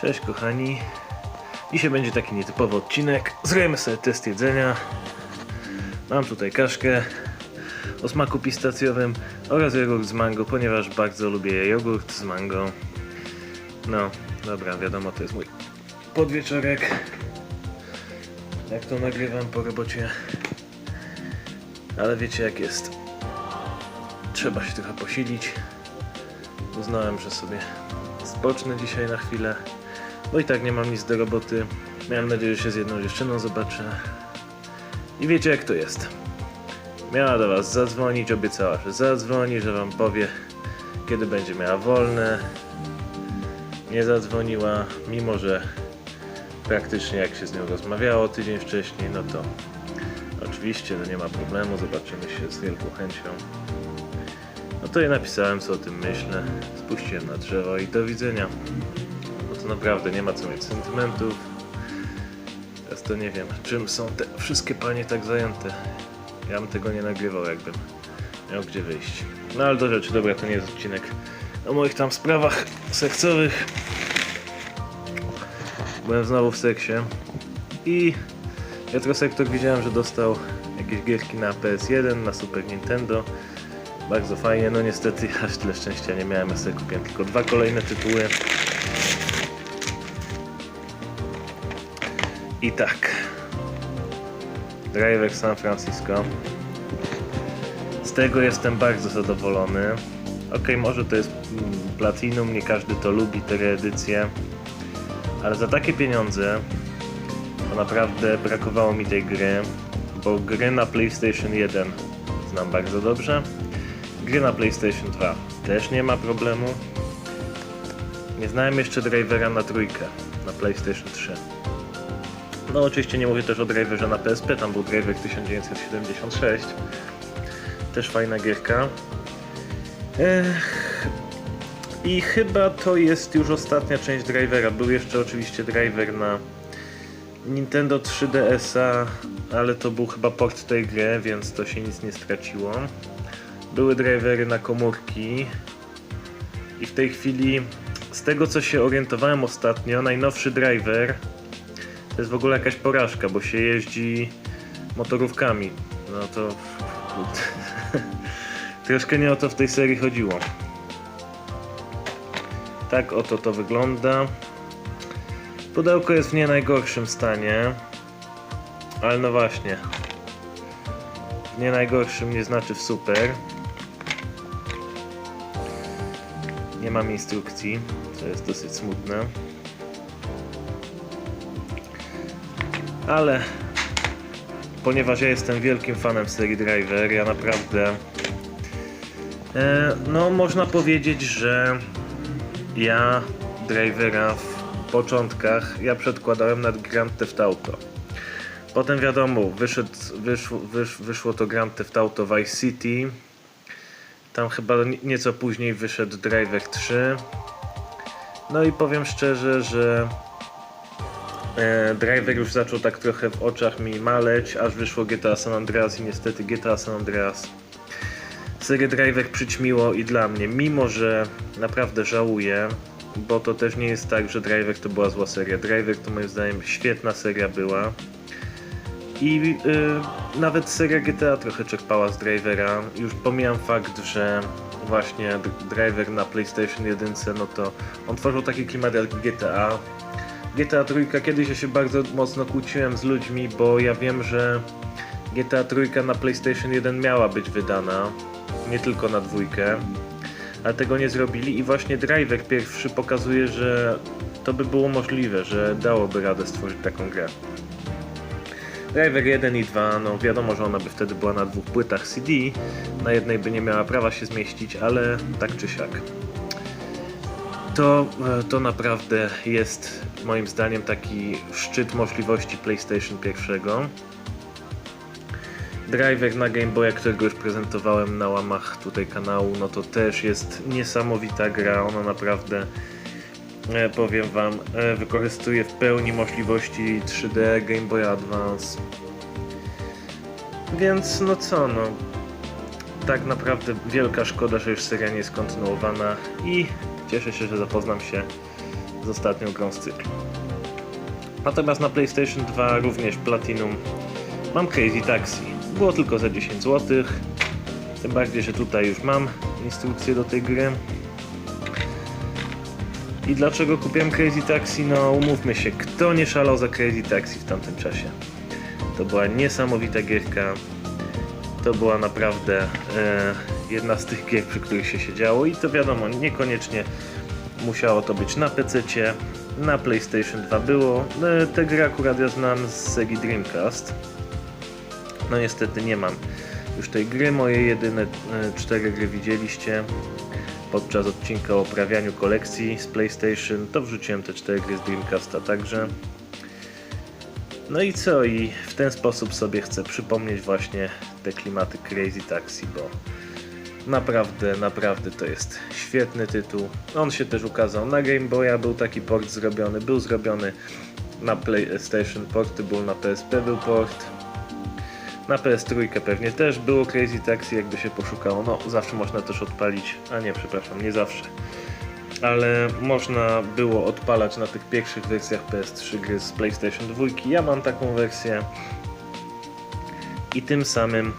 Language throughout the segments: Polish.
Cześć kochani. Dzisiaj będzie taki nietypowy odcinek. Zrobimy sobie test jedzenia. Mam tutaj kaszkę o smaku pistacjowym oraz jogurt z mango, ponieważ bardzo lubię jogurt z mango. No, dobra, wiadomo, to jest mój podwieczorek. Jak to nagrywam po robocie. Ale wiecie jak jest. Trzeba się trochę posilić. Uznałem, że sobie spocznę dzisiaj na chwilę. Bo i tak nie mam nic do roboty. Miałem nadzieję, że się z jedną dziewczyną zobaczę. I wiecie jak to jest. Miała do was zadzwonić, obiecała, że zadzwoni, że wam powie, kiedy będzie miała wolne. Nie zadzwoniła, mimo że praktycznie jak się z nią rozmawiało tydzień wcześniej, no to oczywiście no nie ma problemu, zobaczymy się z wielką chęcią. No to jej napisałem, co o tym myślę. Spuściłem na drzewo i do widzenia. Naprawdę nie ma co mieć sentymentów. Teraz to nie wiem, czym są te wszystkie panie tak zajęte. Ja bym tego nie nagrywał, jakbym miał gdzie wyjść. No ale do rzeczy, dobra, to nie jest odcinek o moich tam sprawach seksowych. Byłem znowu w seksie i Retrosektor widziałem, że dostał jakieś gierki na PS1, na Super Nintendo. Bardzo fajnie, no niestety aż tyle szczęścia nie miałem, ja sobie kupiłem tylko dwa kolejne tytuły. I tak. Driver San Francisco. Z tego jestem bardzo zadowolony. Ok, może to jest mm, Platinum, nie każdy to lubi, te reedycje. Ale za takie pieniądze to naprawdę brakowało mi tej gry, bo gry na PlayStation 1 znam bardzo dobrze. Gry na PlayStation 2 też nie ma problemu. Nie znałem jeszcze drivera na trójkę, na PlayStation 3. No oczywiście nie mówię też o driverze na PSP, tam był driver 1976. Też fajna gierka. Ech. I chyba to jest już ostatnia część drivera. Był jeszcze oczywiście driver na Nintendo 3DS-a, ale to był chyba port tej gry, więc to się nic nie straciło. Były drivery na komórki i w tej chwili, z tego co się orientowałem ostatnio, najnowszy driver to jest w ogóle jakaś porażka, bo się jeździ motorówkami. No to troszkę nie o to w tej serii chodziło. Tak oto to wygląda. Pudełko jest w nie najgorszym stanie. Ale no właśnie. W nie najgorszym nie znaczy w super. Nie mam instrukcji, co jest dosyć smutne. Ale ponieważ ja jestem wielkim fanem serii Driver, ja naprawdę e, no można powiedzieć, że ja Drivera w początkach ja przedkładałem nad Grand Theft Auto. Potem wiadomo, wyszedł, wyszło, wysz, wyszło to Grand Theft Auto Vice City. Tam chyba nie- nieco później wyszedł Driver 3. No i powiem szczerze, że Driver już zaczął tak trochę w oczach mi maleć, aż wyszło GTA San Andreas i niestety GTA San Andreas serię Driver przyćmiło i dla mnie, mimo że naprawdę żałuję, bo to też nie jest tak, że Driver to była zła seria. Driver to moim zdaniem świetna seria była. I y, nawet seria GTA trochę czerpała z Drivera. Już pomijam fakt, że właśnie Driver na PlayStation 1, no to on tworzył taki klimat jak GTA. GTA trójka kiedyś ja się bardzo mocno kłóciłem z ludźmi, bo ja wiem, że GTA trójka na PlayStation 1 miała być wydana, nie tylko na dwójkę, ale tego nie zrobili i właśnie Driver pierwszy pokazuje, że to by było możliwe, że dałoby radę stworzyć taką grę. Driver 1 i 2, no wiadomo, że ona by wtedy była na dwóch płytach CD, na jednej by nie miała prawa się zmieścić, ale tak czy siak. To, e, to naprawdę jest moim zdaniem taki szczyt możliwości PlayStation 1. Driver na Game Boya, którego już prezentowałem na łamach tutaj kanału, no to też jest niesamowita gra. Ona naprawdę, e, powiem Wam, e, wykorzystuje w pełni możliwości 3D Game Boy Advance. Więc no co, no. Tak naprawdę wielka szkoda, że już seria nie jest kontynuowana i cieszę się, że zapoznam się z ostatnią grą z cyklu. Natomiast na PlayStation 2 również Platinum mam Crazy Taxi. Było tylko za 10 zł. Tym bardziej, że tutaj już mam instrukcję do tej gry. I dlaczego kupiłem Crazy Taxi? No umówmy się, kto nie szalał za Crazy Taxi w tamtym czasie? To była niesamowita gierka. To była naprawdę e, jedna z tych gier, przy których się siedziało i to wiadomo, niekoniecznie musiało to być na PC, na PlayStation 2 było. E, tę grę akurat ja znam z Segi Dreamcast. No niestety nie mam już tej gry. Moje jedyne e, cztery gry widzieliście podczas odcinka o oprawianiu kolekcji z PlayStation. To wrzuciłem te cztery gry z Dreamcasta także. No i co? I w ten sposób sobie chcę przypomnieć właśnie te klimaty Crazy Taxi, bo naprawdę, naprawdę to jest świetny tytuł. On się też ukazał na Game Boya, był taki port zrobiony, był zrobiony na PlayStation Porty, był na PSP, był port. Na PS3 pewnie też było Crazy Taxi, jakby się poszukało. No, zawsze można też odpalić, a nie, przepraszam, nie zawsze. Ale można było odpalać na tych pierwszych wersjach PS3 gry z PlayStation 2. Ja mam taką wersję. I tym samym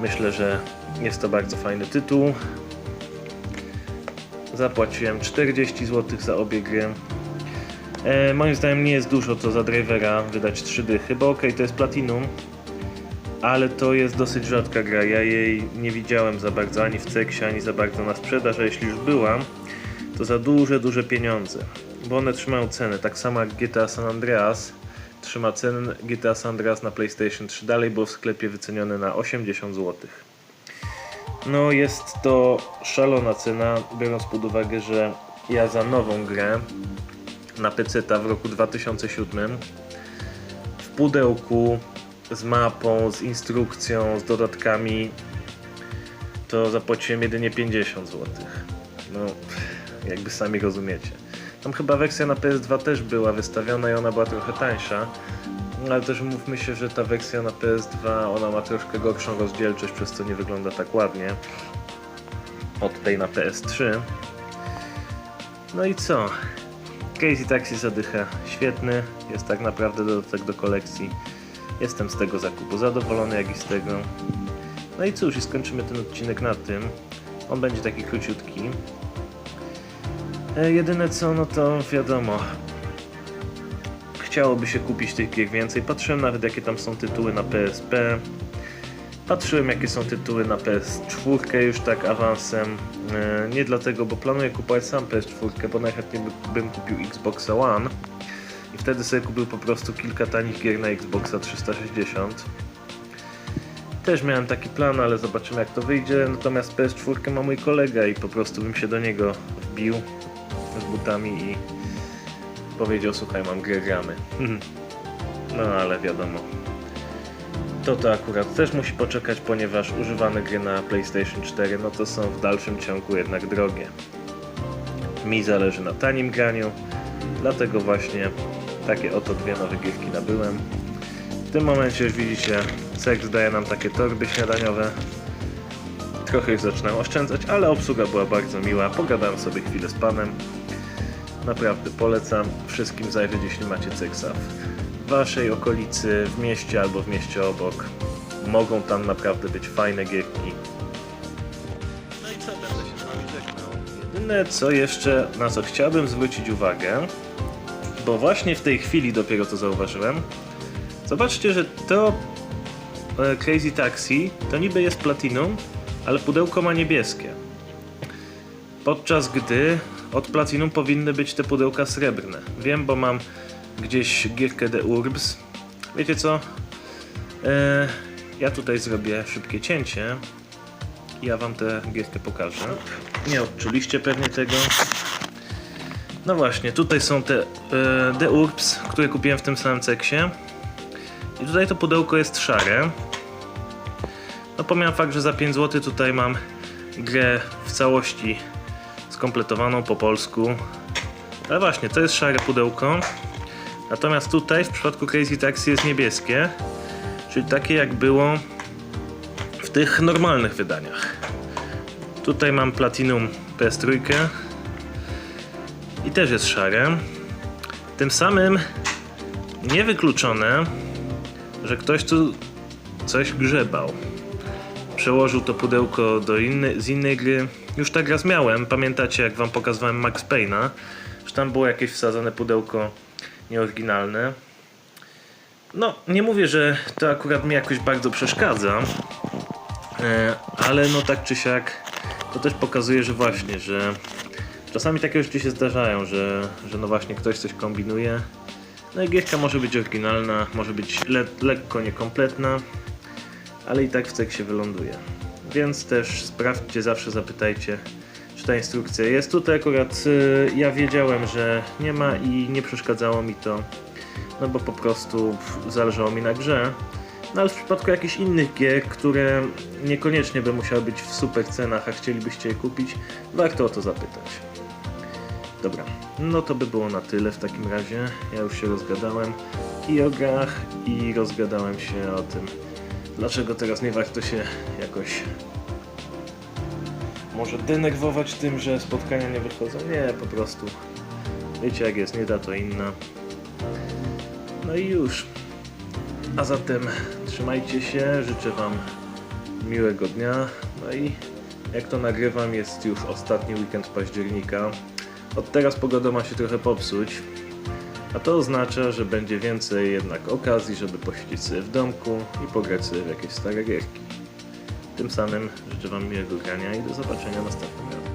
myślę, że jest to bardzo fajny tytuł. Zapłaciłem 40 zł za obie gry. E, moim zdaniem nie jest dużo to za drivera wydać 3 dychy, bo ok, to jest Platinum, ale to jest dosyć rzadka gra. Ja jej nie widziałem za bardzo ani w Ceksie, ani za bardzo na sprzedaż, a jeśli już byłam, to za duże, duże pieniądze, bo one trzymają ceny. Tak samo jak GTA San Andreas trzyma cenę. GTA San Andreas na PlayStation 3 dalej było w sklepie wycenione na 80 zł. No jest to szalona cena, biorąc pod uwagę, że ja za nową grę na PC w roku 2007 w pudełku z mapą, z instrukcją, z dodatkami to zapłaciłem jedynie 50 zł. No, jakby sami rozumiecie. Tam chyba wersja na PS2 też była wystawiona i ona była trochę tańsza. No, ale też mówmy się, że ta wersja na PS2 ona ma troszkę gorszą rozdzielczość, przez co nie wygląda tak ładnie od tej na PS3. No i co? Crazy Taxi zadycha świetny, jest tak naprawdę dodatek do kolekcji. Jestem z tego zakupu zadowolony, jak i z tego. No i cóż, i skończymy ten odcinek na tym. On będzie taki króciutki. E, jedyne co, no to wiadomo. Chciałoby się kupić tych gier więcej. Patrzyłem nawet jakie tam są tytuły na PSP. Patrzyłem jakie są tytuły na PS4 już tak awansem. E, nie dlatego, bo planuję kupować sam PS4, bo najchętniej by- bym kupił Xboxa One. I wtedy sobie kupił po prostu kilka tanich gier na Xboxa 360. Też miałem taki plan, ale zobaczymy jak to wyjdzie. Natomiast PS4 ma mój kolega i po prostu bym się do niego wbił z butami i powiedział, słuchaj, mam grę, gramy. No ale wiadomo. To to akurat też musi poczekać, ponieważ używane gry na PlayStation 4 no to są w dalszym ciągu jednak drogie. Mi zależy na tanim graniu, dlatego właśnie takie oto dwie nowe gierki nabyłem. W tym momencie już widzicie, Sex daje nam takie torby śniadaniowe. Trochę już zaczynam oszczędzać, ale obsługa była bardzo miła. Pogadałem sobie chwilę z panem. Naprawdę polecam wszystkim zajrzeć, jeśli macie Sexa w waszej okolicy, w mieście albo w mieście obok. Mogą tam naprawdę być fajne gierki. No i co, będę się z wami żegnał. Jedyne co jeszcze, na co chciałbym zwrócić uwagę, bo właśnie w tej chwili dopiero to zauważyłem. Zobaczcie, że to e, Crazy Taxi to niby jest platinum, ale pudełko ma niebieskie. Podczas gdy od platinum powinny być te pudełka srebrne. Wiem, bo mam gdzieś gierkę The Urbs. Wiecie co? E, ja tutaj zrobię szybkie cięcie. Ja wam tę gierkę pokażę. Nie odczuliście pewnie tego. No właśnie, tutaj są te e, Urbs, które kupiłem w tym samym ceksie. I tutaj to pudełko jest szare. No pomijam fakt, że za 5 zł tutaj mam grę w całości skompletowaną po polsku. Ale właśnie, to jest szare pudełko. Natomiast tutaj w przypadku Crazy Taxi jest niebieskie. Czyli takie jak było w tych normalnych wydaniach. Tutaj mam Platinum PS3. i też jest szare. Tym samym niewykluczone, że ktoś tu coś grzebał. Przełożył to pudełko do innej, z innej gry. Już tak raz miałem, pamiętacie jak wam pokazywałem Max Payne'a, że tam było jakieś wsadzone pudełko nieoryginalne. No, nie mówię, że to akurat mi jakoś bardzo przeszkadza, e, ale no tak czy siak to też pokazuje, że właśnie, że czasami takie rzeczy się zdarzają, że, że no właśnie ktoś coś kombinuje. No i gierka może być oryginalna, może być le lekko niekompletna, ale i tak w tekście wyląduje. Więc też sprawdźcie, zawsze zapytajcie, czy ta instrukcja jest. Tutaj akurat y, ja wiedziałem, że nie ma i nie przeszkadzało mi to, no bo po prostu zależało mi na grze. No ale w przypadku jakichś innych gier, które niekoniecznie by musiały być w super cenach, a chcielibyście je kupić, warto o to zapytać. Dobra, no to by było na tyle w takim razie. Ja już się rozgadałem i o grach, i rozgadałem się o tym, dlaczego teraz nie warto się jakoś może denerwować tym, że spotkania nie wychodzą. Nie, po prostu wiecie jak jest, nie da to inna. No i już. A zatem trzymajcie się, życzę Wam miłego dnia. No i jak to nagrywam, jest już ostatni weekend października. Od teraz pogoda ma się trochę popsuć, a to oznacza, że będzie więcej jednak okazji, żeby posiedzieć sobie w domku i pograć sobie w jakieś stare gierki. Tym samym życzę Wam miłego grania i do zobaczenia następnym razem.